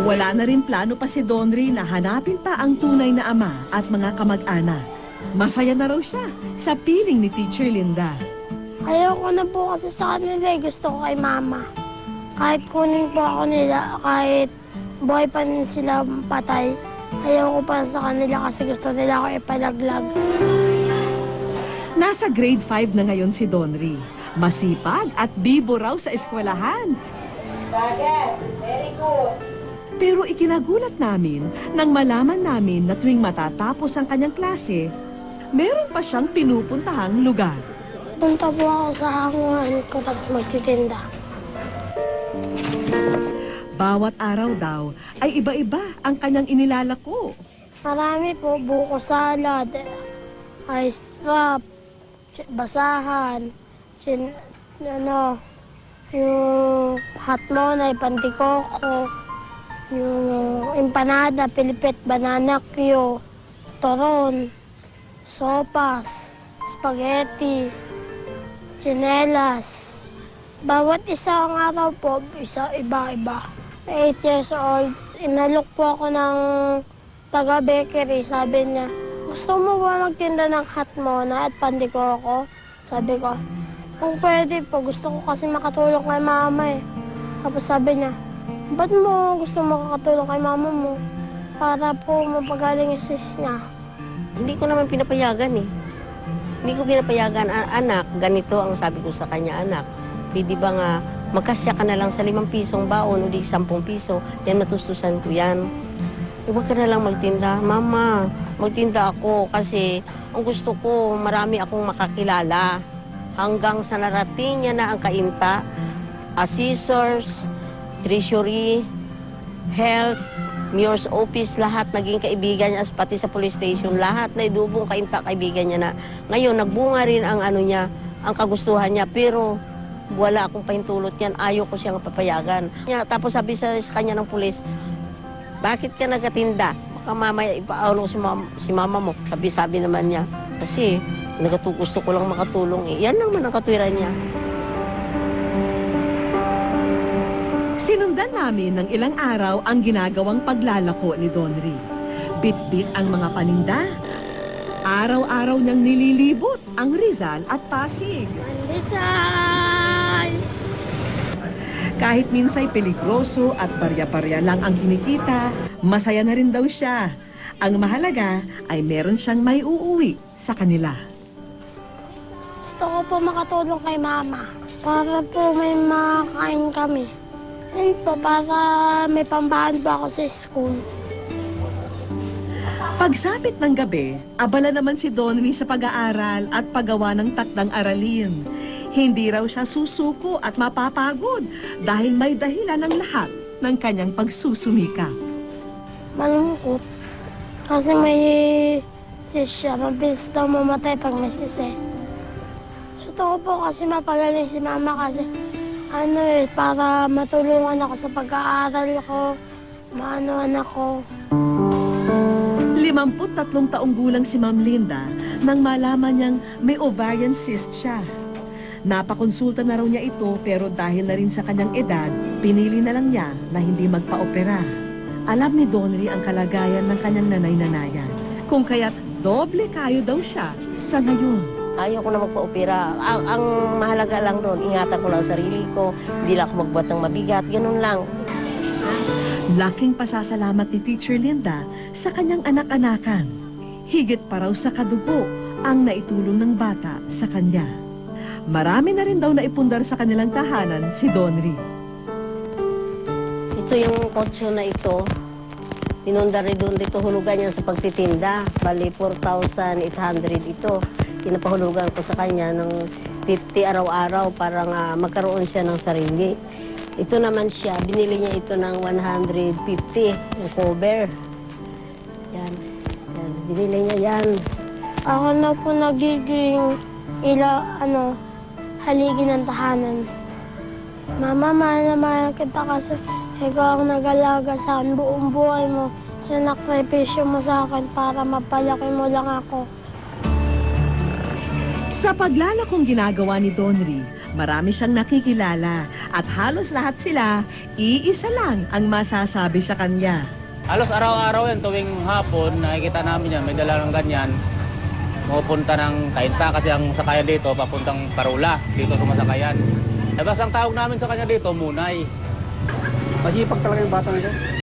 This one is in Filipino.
Wala na rin plano pa si Donry na hanapin pa ang tunay na ama at mga kamag-anak. Masaya na raw siya sa piling ni Teacher Linda. Ayoko na po kasi sa kanila. eh. Gusto ko kay mama. Kahit kunin po ako nila, kahit buhay pa rin sila patay, ayoko pa sa kanila kasi gusto nila ako ipalaglag. Nasa grade 5 na ngayon si Donry. Masipag at bibo raw sa eskwelahan. Pero ikinagulat namin nang malaman namin na tuwing matatapos ang kanyang klase, meron pa siyang pinupuntahang lugar. Punta po ako sa hanguan ko tapos magtitinda. Bawat araw daw ay iba-iba ang kanyang inilalako. Marami po, buko salad, ice ch- basahan, chin, ano, yung hot monay, pantikoko, yung empanada, pilipit, banana Q, toron, sopas, spaghetti, chinelas. Bawat isang araw po, isa iba-iba. 8 years old, inalok po ako ng taga-bakery. Sabi niya, gusto mo ba magtinda ng hot mona at pandikoko? Sabi ko, kung pwede po, gusto ko kasi makatulong kay mama eh. Tapos sabi niya, ba't mo gusto makakatulong kay mama mo? Para po mapagaling yung sis niya. Hindi ko naman pinapayagan eh. Hindi ko pinapayagan, "A- anak, ganito ang sabi ko sa kanya, anak. Pwede ba nga, magkasya ka na lang sa limang pisong baon o di sampung piso, yan matustusan ko yan. Eh, Huwag ka na lang magtinda. Mama, magtinda ako kasi ang gusto ko, marami akong makakilala. Hanggang sa narating niya na ang kainta, assessors, treasury, health, mayor's office, lahat naging kaibigan niya, pati sa police station, lahat na idubong kainta kaibigan niya na. Ngayon, nagbunga rin ang ano niya, ang kagustuhan niya, pero wala akong pahintulot yan, ayaw ko siyang papayagan. Tapos sabi sa, sa kanya ng pulis, bakit ka nagatinda? Baka mamaya ipaano si, mam- si mama mo. Sabi-sabi naman niya, kasi gusto ko lang makatulong eh. Yan naman ang katwiran niya. Sinundan namin ng ilang araw ang ginagawang paglalako ni Donry. Bit-bit ang mga paninda. Araw-araw niyang nililibot ang Rizal at Pasig. Rizal! Kahit minsay peligroso at barya-barya lang ang kinikita, masaya na rin daw siya. Ang mahalaga ay meron siyang may uuwi sa kanila. Gusto ko po makatulong kay mama. Para po may makakain kami. Yun po, para may pambahan po ako sa school. Pagsapit ng gabi, abala naman si Donry sa pag-aaral at paggawa ng takdang aralin. Hindi raw siya susuko at mapapagod dahil may dahilan ng lahat ng kanyang pagsusumikap. Malungkot. Kasi may sis siya. Mabilis daw mamatay pag may sis eh. Gusto ko po kasi mapagaling si mama kasi ano eh, para matulungan ako sa pag-aaral ko, maanoan ako. 53 taong gulang si Ma'am Linda nang malaman niyang may ovarian cyst siya. Napakonsulta na raw niya ito pero dahil na rin sa kanyang edad, pinili na lang niya na hindi magpa-opera. Alam ni Donry ang kalagayan ng kanyang nanay-nanayan. Kung kaya't doble kayo daw siya sa ngayon. Ayaw ko na magpa-opera. Ang, ang mahalaga lang doon, ingatan ko lang ang sarili ko, hindi lang ako magbuhat ng mabigat, ganun lang. Laking pasasalamat ni Teacher Linda sa kanyang anak-anakan. Higit pa raw sa kadugo ang naitulong ng bata sa kanya. Marami na rin daw naipundar sa kanilang tahanan si Donry. Ito yung kotse na ito. Pinundar rin doon dito hulugan niya sa pagtitinda. Bali, 4,800 ito. Pinapahulugan ko sa kanya ng 50 araw-araw para nga magkaroon siya ng sarili. Ito naman siya, binili niya ito ng 150, yung cover. Yan. yan. Binili niya yan. Ako na po nagiging ila, ano, haligi ng tahanan. Mama, mahal na mahal kita kasi ikaw ang nag-alaga sa buong buhay mo. Sinakripisyo mo sa akin para mapalaki mo lang ako. Sa paglalakong ginagawa ni Donry, marami siyang nakikilala at halos lahat sila, iisa lang ang masasabi sa kanya. Halos araw-araw yan, tuwing hapon, nakikita namin yan, may dala ng ganyan. Pupunta ng Kainta kasi ang sakayan dito, papuntang Parula, dito sumasakayan. Eh, basta ang tawag namin sa kanya dito, Munay. Masipag talaga yung bata nito.